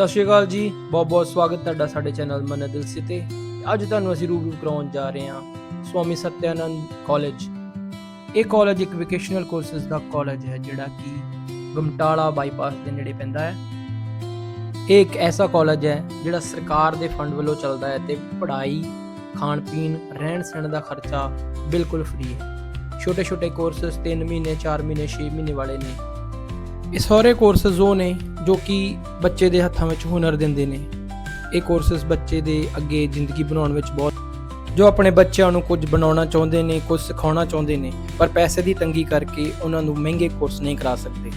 ਸਤਿ ਸ਼੍ਰੀ ਅਕਾਲ ਜੀ। ਬਹੁਤ ਬਹੁਤ ਸਵਾਗਤ ਤੁਹਾਡਾ ਸਾਡੇ ਚੈਨਲ ਮਨ ਦਿਲ ਸੇ ਅੱਜ ਤੁਹਾਨੂੰ ਅਸੀਂ ਰੂਬਰੂ ਕਰਾਉਣ ਜਾ ਰਹੇ ਹਾਂ ਸਵਾਮੀ ਸਤਿਆਨੰਦ ਕਾਲਜ। ਇਹ ਕਾਲਜ ਇੱਕ ਵੋਕੇਸ਼ਨਲ ਕੋਰਸਸ ਦਾ ਕਾਲਜ ਹੈ, ਜਿਹੜਾ ਕਿ ਗਮਟਾਲਾ ਬਾਈਪਾਸ ਦੇ ਨੇੜੇ ਪੈਂਦਾ ਹੈ। ਇਹ ਇੱਕ ਐਸਾ ਕਾਲਜ ਹੈ, ਜਿਹੜਾ ਸਰਕਾਰ ਦੇ ਫੰਡ ਵੱਲੋਂ ਚੱਲਦਾ ਹੈ ਤੇ ਪੜ੍ਹਾਈ ਖਾਣ ਪੀਣ ਰਹਿਣ ਸਹਿਣ ਦਾ ਖਰਚਾ ਬਿਲਕੁਲ ਫ੍ਰੀ ਹੈ। ਛੋਟੇ ਛੋਟੇ ਕੋਰਸਸ 3 ਮਹੀਨੇ 4 ਮਹੀਨੇ 6 ਮਹੀਨੇ ਵਾਲੇ ਨੇ। ਇਹ ਸਾਰੇ ਕੋਰਸਸ ਉਹ ਨੇ ਜੋ ਕਿ ਬੱਚੇ ਦੇ ਹੱਥਾਂ ਵਿੱਚ ਹੁਨਰ ਦਿੰਦੇ ਨੇ। ਇਹ ਕੋਰਸਸ ਬੱਚੇ ਦੇ ਅੱਗੇ ਜ਼ਿੰਦਗੀ ਬਣਾਉਣ ਵਿੱਚ ਬਹੁਤ ਜੋ ਆਪਣੇ ਬੱਚਿਆਂ ਨੂੰ ਕੁਝ ਬਣਾਉਣਾ ਚਾਹੁੰਦੇ ਨੇ, ਕੁਝ ਸਿਖਾਉਣਾ ਚਾਹੁੰਦੇ ਨੇ, ਪਰ ਪੈਸੇ ਦੀ ਤੰਗੀ ਕਰਕੇ ਉਹਨਾਂ ਨੂੰ ਮਹਿੰਗੇ ਕੋਰਸ ਨਹੀਂ ਕਰਾ ਸਕਦੇ।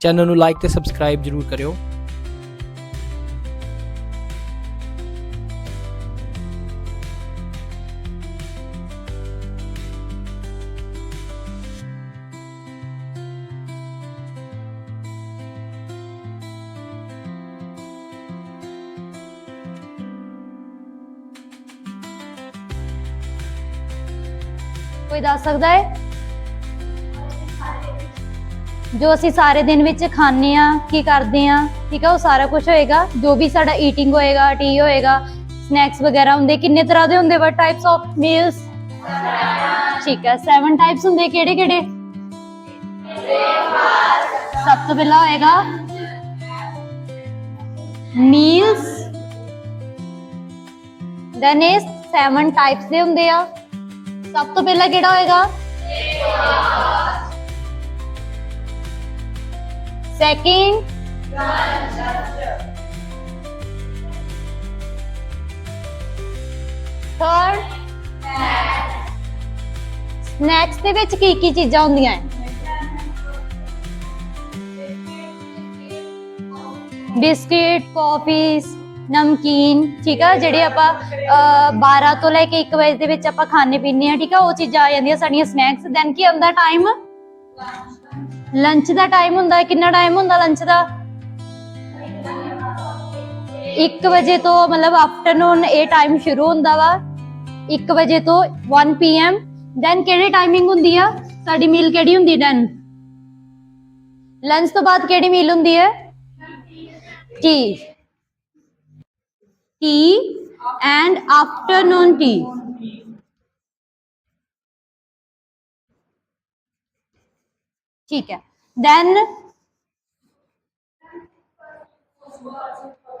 ਚੈਨਲ ਨੂੰ ਲਾਈਕ ਤੇ ਸਬਸਕ੍ਰਾਈਬ ਜ਼ਰੂਰ ਕਰਿਓ। ਕੋਈ ਦੱਸ ਸਕਦਾ ਹੈ? ਜੋ ਅਸੀਂ ਸਾਰੇ ਦਿਨ ਵਿੱਚ ਖਾਂਦੇ ਆ ਕੀ ਕਰਦੇ ਆ ਠੀਕ ਆ ਉਹ ਸਾਰਾ ਕੁਝ ਹੋਏਗਾ। ਜੋ ਵੀ ਸਾਡਾ ਈਟਿੰਗ ਹੋਏਗਾ ਟੀ ਹੋਏਗਾ ਸਨੈਕਸ ਵਗੈਰਾ ਹੁੰਦੇ, ਕਿੰਨੇ ਤਰ੍ਹਾਂ ਦੇ ਹੁੰਦੇ ਵਾ ਟਾਈਪਸ ਆਫ ਮੀਲਸ ਠੀਕ ਹੈ 7 ਟਾਈਪਸ ਹੁੰਦੇ, ਕਿਹੜੇ ਕਿਹੜੇ? ਸਭ ਤੋਂ ਪਹਿਲਾਂ ਹੋਏਗਾ ਮੀਲਸ ਦੈਨ ਇਸ 7 ਟਾਈਪਸ ਦੇ ਹੁੰਦੇ ਆ। ਸਭ ਤੋਂ ਪਹਿਲਾਂ ਕਿਹੜਾ ਹੋਏਗਾ? ਸੈਕਿੰਡ ਥਰਡ ਸਨੈਕਸ ਦੇ ਵਿੱਚ ਕੀ ਕੀ ਚੀਜ਼ਾਂ ਹੁੰਦੀਆਂ ਹੈ? ਬਿਸਕਿਟ ਕਾਫੀਸ ਨਮਕੀਨ ਠੀਕ ਆ ਜਿਹੜੇ ਆਪਾਂ ਅਹ, 12 ਤੋਂ ਲੈ ਕੇ 1 ਵਜੇ ਦੇ ਵਿੱਚ ਆਪਾਂ ਖਾਣੇ ਪੀਣੇ ਆ ਠੀਕ ਆ ਉਹ ਚੀਜ਼ਾਂ ਆ ਜਾਂਦੀਆਂ ਸਾਡੀਆਂ ਸਨੈਕਸ ਦੈਨ ਕੀ ਹੁੰਦਾ ਟਾਈਮ ਲੰਚ ਦਾ ਟਾਈਮ ਹੁੰਦਾ ਕਿੰਨਾ ਟਾਈਮ ਹੁੰਦਾ ਲੰਚ ਦਾ? 1 ਵਜੇ ਤੋਂ ਮਤਲਬ ਆਫਟਰਨੂਨ ਇਹ ਟਾਈਮ ਸ਼ੁਰੂ ਹੁੰਦਾ ਵਾ 1 ਵਜੇ ਤੋਂ 1 ਪੀਐਮ ਦੈਨ ਕਿਹੜੀ ਟਾਈਮਿੰਗ ਹੁੰਦੀ ਆ? ਸਾਡੀ ਮੀਲ ਕਿਹੜੀ ਹੁੰਦੀ ਦੈਨ ਲੰਚ ਤੋਂ ਬਾਅਦ ਕਿਹੜੀ ਮੀਲ ਹੁੰਦੀ ਹੈ? Tea tea and afternoon tea. ठीक है। देन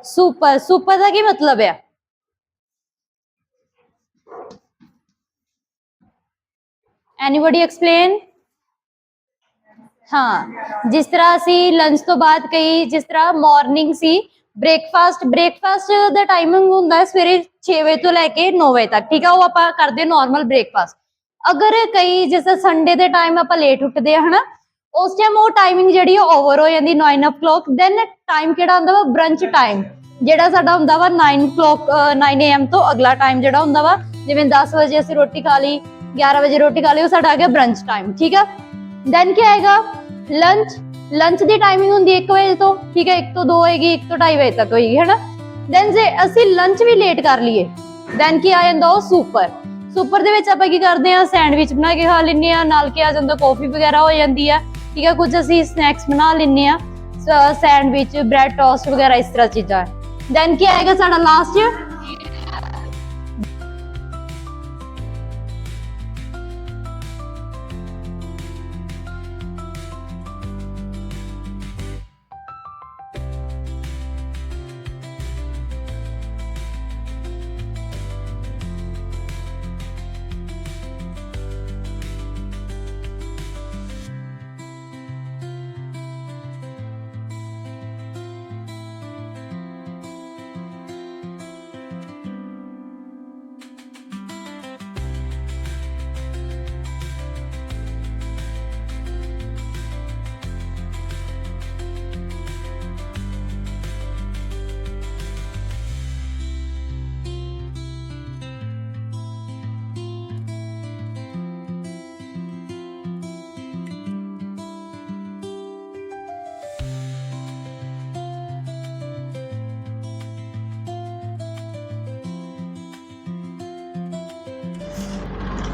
सुपर सुपर का की मतलब है? एनीबडी एक्सप्लेन हाँ जिस तरह सी लंच तो बात कही, जिस तरह मॉर्निंग सी ਬ੍ਰੇਕਫਾਸਟ ਬ੍ਰੇਕਫਾਸਟ ਦਾ ਟਾਈਮਿੰਗ ਹੁੰਦਾ ਹੈ ਸਵੇਰੇ 6 ਵਜੇ ਤੋਂ ਲੈ ਕੇ 9 ਵਜੇ ਤੱਕ, ਠੀਕ ਆ? ਉਹ ਆਪਾਂ ਕਰਦੇ ਨਾਰਮਲ ਬ੍ਰੇਕਫਾਸਟ ਅਗਰ ਕਈ ਜਿਸ ਸੰਡੇ ਦੇ ਟਾਈਮ ਆਪਾਂ ਲੇਟ ਉੱਠਦੇ ਆ ਹਨਾ? ਉਸ ਟਾਈਮ ਉਹ ਟਾਈਮਿੰਗ ਜਿਹੜੀ ਉਹ ਓਵਰ ਹੋ ਜਾਂਦੀ 9:00 ਦੈਨ ਟਾਈਮ ਕਿਹੜਾ ਹੁੰਦਾ ਵਾ? ਬ੍ਰੰਚ ਟਾਈਮ ਜਿਹੜਾ ਸਾਡਾ ਹੁੰਦਾ ਵਾ 9:00 9 am ਤੋਂ ਅਗਲਾ ਟਾਈਮ ਜਿਹੜਾ ਹੁੰਦਾ ਵਾ, ਜਿਵੇਂ 10 ਵਜੇ ਅਸੀਂ ਰੋਟੀ ਖਾ ਲਈ 11 ਵਜੇ ਰੋਟੀ ਖਾ ਲਈ, ਉਹ ਸਾਡਾ ਆ ਗਿਆ ਬ੍ਰੰਚ ਟਾਈਮ ਠੀਕ ਆ? ਦੈਨ ਕੀ ਆਏਗਾ? ਲੰਚ ਲੰਚ ਦੀ ਟਾਈਮਿੰਗ ਹੁੰਦੀ 1 ਵਜੇ ਤੋਂ, ਠੀਕ ਹੈ 1 ਤੋਂ 2 ਹੋਏਗੀ 1 ਤੋਂ 2:30 ਵਜੇ ਤੱਕ ਹੋਏਗੀ, ਹੈਨਾ? ਦੈਨ ਜੇ ਅਸੀਂ ਲੰਚ ਵੀ ਲੇਟ ਕਰ ਲਈਏ ਦੈਨ ਕੀ ਆ ਜਾਂਦਾ ਉਹ ਸੁਪਰ ਸੁਪਰ ਦੇ ਵਿੱਚ ਆਪਾਂ ਕੀ ਕਰਦੇ ਆ ਸੈਂਡਵਿਚ ਬਣਾ ਕੇ ਖਾ ਲੈਂਦੇ ਆ ਨਾਲ ਕੀ ਆ ਜਾਂਦਾ ਕਾਫੀ ਵਗੈਰਾ ਹੋ ਜਾਂਦੀ ਆ, ਠੀਕ ਹੈ ਕੁਝ ਅਸੀਂ ਸਨੈਕਸ ਬਣਾ ਲੈਂਦੇ ਆ ਸੈਂਡਵਿਚ ਬ੍ਰੈਡ ਟੋਸਟ ਵਗੈਰਾ ਇਸ ਤਰ੍ਹਾਂ ਚੀਜ਼ਾਂ। ਦੈਨ ਕੀ ਆਏਗਾ ਸਾਡਾ ਲਾਸਟ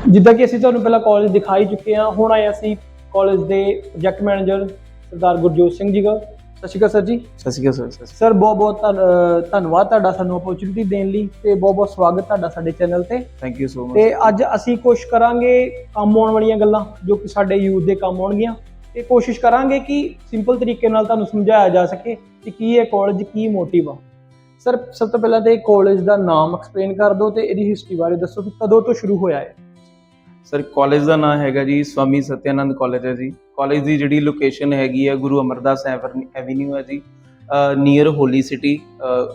ਜਿੱਦਾਂ ਕਿ ਅਸੀਂ ਤੁਹਾਨੂੰ ਪਹਿਲਾਂ ਕਾਲਜ ਦਿਖਾਈ ਚੁੱਕੇ ਹਾਂ ਹੁਣ ਆਏ ਅਸੀਂ ਕਾਲਜ ਦੇ ਪ੍ਰੋਜੈਕਟ ਮੈਨੇਜਰ ਸਰਦਾਰ ਗੁਰਜੋਤ ਸਿੰਘ ਜੀ ਕੋਲ। ਸਤਿ ਸ਼੍ਰੀ ਅਕਾਲ ਸਰ ਜੀ। ਸਤਿ ਸ਼੍ਰੀ ਅਕਾਲ ਸਰ ਸ਼੍ਰੀ ਬਹੁਤ ਬਹੁਤ ਧੰਨਵਾਦ ਤੁਹਾਡਾ ਸਾਨੂੰ ਓਪਰਚੁਨਿਟੀ ਦੇਣ ਲਈ ਤੇ ਬਹੁਤ ਬਹੁਤ ਸਵਾਗਤ ਤੁਹਾਡਾ ਸਾਡੇ ਚੈਨਲ ਤੇ। ਥੈਂਕ ਯੂ ਸੋ ਮਚ ਤੇ ਅੱਜ ਅਸੀਂ ਕੋਸ਼ਿਸ਼ ਕਰਾਂਗੇ ਕੰਮ ਆਉਣ ਵਾਲੀਆਂ ਗੱਲਾਂ ਜੋ ਕਿ ਸਾਡੇ ਯੂਥ ਦੇ ਕੰਮ ਆਉਣਗੀਆਂ। ਤੇ ਕੋਸ਼ਿਸ਼ ਕਰਾਂਗੇ ਕਿ ਸਿੰਪਲ ਤਰੀਕੇ ਨਾਲ ਤੁਹਾਨੂੰ ਸਮਝਾਇਆ ਜਾ ਸਕੇ ਕਿ ਕੀ ਇਹ ਕਾਲਜ ਕੀ ਮੋਟਿਵ ਆ। ਸਰ ਸਭ ਤੋਂ ਪਹਿਲਾਂ ਤੇ ਕਾਲਜ ਦਾ ਨਾਮ ਐਕਸਪਲੇਨ ਕਰ ਦਿਓ ਤੇ ਇਹਦੀ ਹਿਸਟਰੀ ਬਾਰੇ ਦੱਸੋ ਕਿ ਕਦੋਂ ਤੋਂ ਸ਼ੁਰੂ ਹੋਇਆ ਹੈ ਸਰ ਕਾਲਜ ਦਾ ਨਾਮ ਹੈਗਾ ਜੀ ਸਵਾਮੀ ਸਤਿਆਨੰਦ ਕਾਲਜ ਹੈ ਜੀ। ਕਾਲਜ ਦੀ ਜਿਹੜੀ ਲੋਕੇਸ਼ਨ ਹੈਗੀ ਹੈ ਗੁਰੂ ਅਮਰਦਾਸ ਐਵਨਿਊ ਹੈ ਜੀ। Near holy city